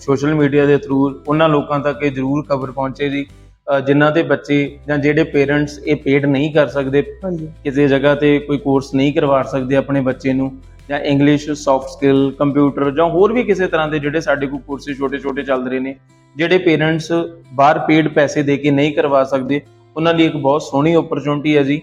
ਸੋਸ਼ਲ ਮੀਡੀਆ ਦੇ ਥਰੂ ਉਹਨਾਂ ਲੋਕਾਂ ਤੱਕ ਇਹ ਜ਼ਰੂਰ ਖਬਰ ਪਹੁੰਚੇ ਜੀ ਜਿਨ੍ਹਾਂ ਦੇ ਬੱਚੇ ਜਾਂ ਜਿਹੜੇ ਪੇਰੈਂਟਸ ਇਹ ਪੇਡ ਨਹੀਂ ਕਰ ਸਕਦੇ ਕਿਸੇ ਜਗ੍ਹਾ ਤੇ ਕੋਈ ਕੋਰਸ ਨਹੀਂ ਕਰਵਾ ਸਕਦੇ ਆਪਣੇ ਬੱਚੇ ਨੂੰ ਜਾਂ ਇੰਗਲਿਸ਼ ਸੌਫਟ ਸਕਿੱਲ ਕੰਪਿਊਟਰ ਜਾਂ ਹੋਰ ਵੀ ਕਿਸੇ ਤਰ੍ਹਾਂ ਦੇ ਜਿਹੜੇ ਸਾਡੇ ਕੋਲ ਕੋਰਸਿਸ ਛੋਟੇ-ਛੋਟੇ ਚੱਲ ਰਹੇ ਨੇ ਜਿਹੜੇ ਪੇਰੈਂਟਸ ਬਾਹਰ ਪੇਡ ਪੈਸੇ ਦੇ ਕੇ ਨਹੀਂ ਕਰਵਾ ਸਕਦੇ ਉਹਨਾਂ ਲਈ ਇੱਕ ਬਹੁਤ ਸੋਹਣੀ ਓਪਰਚੁਨਿਟੀ ਹੈ ਜੀ।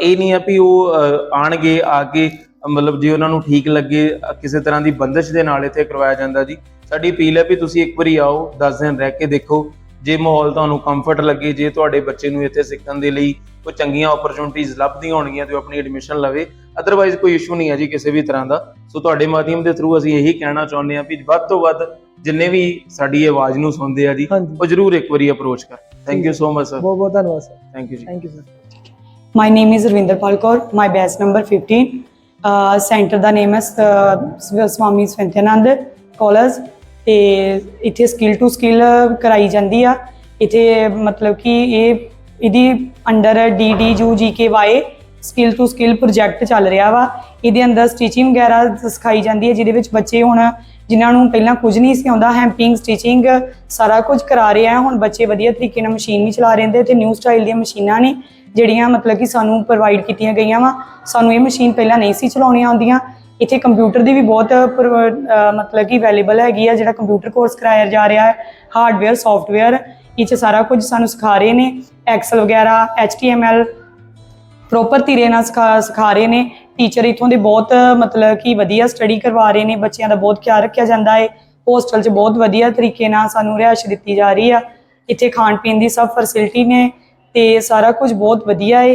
ਇਹ ਨਹੀਂ ਹੈ ਵੀ ਉਹ ਅਹ, ਆਣਗੇ ਆ ਕੇ ਮਤਲਬ ਜੇ ਉਹਨਾਂ ਨੂੰ ਠੀਕ ਲੱਗੇ ਕਿਸੇ ਤਰ੍ਹਾਂ ਦੀ ਬੰਦਸ਼ ਦੇ ਨਾਲ ਇੱਥੇ ਕਰਵਾਇਆ ਜਾਂਦਾ ਜੀ। ਸਾਡੀ ਅਪੀਲ ਹੈ ਵੀ ਤੁਸੀਂ ਇੱਕ ਵਾਰੀ ਆਓ 10 ਦਿਨ ਰਹਿ ਕੇ ਦੇਖੋ ਜੇ ਮਾਹੌਲ ਤੁਹਾਨੂੰ ਕੰਫਰਟ ਲੱਗੇ ਜੇ ਤੁਹਾਡੇ ਬੱਚੇ ਨੂੰ ਇੱਥੇ ਸਿੱਖਣ ਦੇ ਲਈ ਕੋਈ ਚੰਗੀਆਂ ਓਪਰਚੁਨਿਟੀਆਂ ਲੱਭਦੀਆਂ ਹੋਣਗੀਆਂ ਤੇ ਉਹ ਆਪਣੀ ਐਡਮਿਸ਼ਨ ਲਵੇ। ਅਦਰਵਾਈਜ਼ ਕੋਈ ਇਸ਼ੂ ਨਹੀਂ ਹੈ ਜੀ ਕਿਸੇ ਵੀ ਤਰ੍ਹਾਂ ਦਾ। ਸੋ ਤੁਹਾਡੇ ਮਾਧਿਅਮ ਦੇ ਥਰੂ ਅਸੀਂ ਇਹੀ ਕਹਿਣਾ ਚਾਹੁੰਦੇ ਹਾਂ ਵੀ ਵੱਧ ਤੋਂ ਵੱਧ ਜਿੰਨੇ ਵੀ ਸਾਡੀ ਆਵਾਜ਼ ਨੂੰ ਸੁਣਦੇ ਆ ਜੀ ਉਹ ਜਰੂਰ ਇੱਕ ਵਾਰੀ ਅਪਰੋਚ ਕਰ thank you so much sir ਬਹੁਤ ਬਹੁਤ ਧੰਨਵਾਦ ਸਰ ਥੈਂਕ ਯੂ ਜੀ। Thank you sir My name is Ravinder Palkor. My batch number 15. Uh, center ਦਾ name ਹੈ ਸਵਾਮੀ ਸਵੰਤਨੰਦ ਕਾਲਜ ਤੇ ਇੱਥੇ ਸਕਿੱਲ ਟੂ ਸਕਿੱਲ ਕਰਾਈ ਜਾਂਦੀ ਆ। ਇੱਥੇ ਮਤਲਬ ਕਿ ਇਹ ਇਹਦੀ under DD GK Y skill to skill project ਚੱਲ ਰਿਹਾ ਵਾ। ਇਹਦੇ ਅੰਦਰ ਸਟਿਚਿੰਗ ਵਗੈਰਾ ਸਿਖਾਈ ਜਾਂਦੀ ਹੈ ਜਿਹਦੇ ਵਿੱਚ ਬੱਚੇ ਹੁਣ ਜਿਨ੍ਹਾਂ ਨੂੰ ਪਹਿਲਾਂ ਕੁਝ ਨਹੀਂ ਸੀ ਆਉਂਦਾ ਹੈਂਪਿੰਗ ਸਟਿਚਿੰਗ ਸਾਰਾ ਕੁਝ ਕਰਾ ਰਹੇ ਆ। ਹੁਣ ਬੱਚੇ ਵਧੀਆ ਤਰੀਕੇ ਨਾਲ ਮਸ਼ੀਨ ਵੀ ਚਲਾ ਰਹੇ ਨੇ ਤੇ ਨਿਊ ਸਟਾਈਲ ਦੀਆਂ ਮਸ਼ੀਨਾਂ ਨੇ, ਜਿਹੜੀਆਂ ਮਤਲਬ ਕਿ ਸਾਨੂੰ ਪ੍ਰੋਵਾਈਡ ਕੀਤੀਆਂ ਗਈਆਂ ਵਾ। ਸਾਨੂੰ ਇਹ ਮਸ਼ੀਨ ਪਹਿਲਾਂ ਨਹੀਂ ਸੀ ਚਲਾਉਣੀਆਂ ਆਉਂਦੀਆਂ। ਇੱਥੇ ਕੰਪਿਊਟਰ ਦੀ ਵੀ ਬਹੁਤ ਪ੍ਰੋ- ਮਤਲਬ ਕਿ ਅਵੇਲੇਬਲ ਹੈਗੀ ਆ, ਜਿਹੜਾ ਕੰਪਿਊਟਰ ਕੋਰਸ ਕਰਾਇਆ ਜਾ ਰਿਹਾ ਹੈ ਹਾਰਡਵੇਅਰ ਸੌਫਟਵੇਅਰ ਇਹ 'ਚ ਸਾਰਾ ਕੁਝ ਸਾਨੂੰ ਸਿਖਾ ਰਹੇ ਨੇ ਐਕਸਲ ਵਗੈਰਾ, HTML ਪ੍ਰੋਪਰ ਧੀਰੇ ਨਾਲ ਸਿਖਾ ਸਿਖਾ ਰਹੇ ਨੇ ਟੀਚਰ ਇਥੋਂ ਦੇ ਬਹੁਤ, ਮਤਲਬ ਕਿ ਵਧੀਆ ਸਟੱਡੀ ਕਰਵਾ ਰਹੇ ਨੇ, ਬੱਚਿਆਂ ਦਾ ਬਹੁਤ ਖਿਆਲ ਰੱਖਿਆ ਜਾਂਦਾ ਹੈ ਹੋਸਟਲ 'ਚ ਬਹੁਤ ਵਧੀਆ ਤਰੀਕੇ ਨਾਲ ਸਾਨੂੰ ਰਿਹਾਇਸ਼ ਦਿੱਤੀ ਜਾ ਰਹੀ ਆ, ਇੱਥੇ ਖਾਣ ਪੀਣ ਦੀ ਸਭ ਫੈਸਿਲਿਟੀ ਨੇ, ਤੇ ਸਾਰਾ ਕੁਝ ਬਹੁਤ ਵਧੀਆ ਹੈ